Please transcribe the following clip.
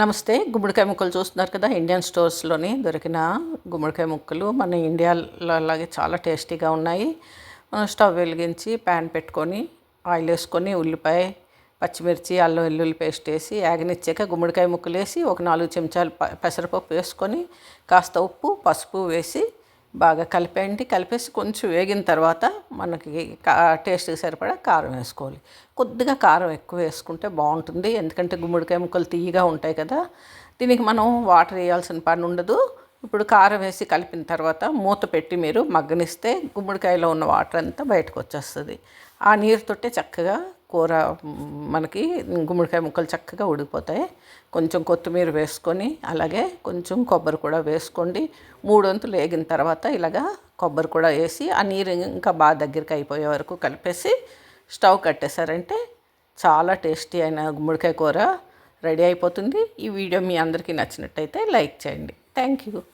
నమస్తే. గుమ్మడికాయ ముక్కలు చూస్తున్నారు కదా ఇండియన్ స్టోర్స్లోని దొరికిన గుమ్మడికాయ ముక్కలు. మన ఇండియాలో అలాగే చాలా టేస్టీగా ఉన్నాయి. మనం స్టవ్ వెలిగించి ప్యాన్ పెట్టుకొని ఆయిల్ వేసుకొని ఉల్లిపాయ పచ్చిమిర్చి అల్లం వెల్లుల్లి పేస్ట్ వేసి యాగనిచ్చాక గుమ్మడికాయ ముక్కలు వేసి ఒక నాలుగు చెంచాలు పెసరపప్పు వేసుకొని కాస్త ఉప్పు పసుపు వేసి బాగా కలిపేయండి. కలిపేసి కొంచెం వేగిన తర్వాత మనకి టేస్ట్కి సరిపడా కారం వేసుకోవాలి. కొద్దిగా కారం ఎక్కువ వేసుకుంటే బాగుంటుంది. ఎందుకంటే గుమ్మడికాయ ముక్కలు తీయగా ఉంటాయి కదా. దీనికి మనం వాటర్ వేయాల్సిన పని ఉండదు. ఇప్పుడు కారం వేసి కలిపిన తర్వాత మూత పెట్టి మీరు మగ్గనిస్తే గుమ్మడికాయలో ఉన్న వాటర్ అంతా బయటకు వచ్చేస్తుంది. ఆ నీరుతోటే చక్కగా కూర మనకి గుమ్మడికాయ ముక్కలు చక్కగా ఉడికిపోతాయి. కొంచెం కొత్తిమీర వేసుకొని అలాగే కొంచెం కొబ్బరి కూడా వేసుకోండి. మూడు వంతులు వేగిన తర్వాత ఇలాగా కొబ్బరి కూడా వేసి ఆ నీరు ఇంకా బాగా దగ్గరికి అయిపోయే వరకు కలిపేసి స్టవ్ కట్టేశారంటే చాలా టేస్టీ అయిన గుమ్మడికాయ కూర రెడీ అయిపోతుంది. ఈ వీడియో మీ అందరికీ నచ్చినట్టయితే లైక్ చేయండి. Thank you.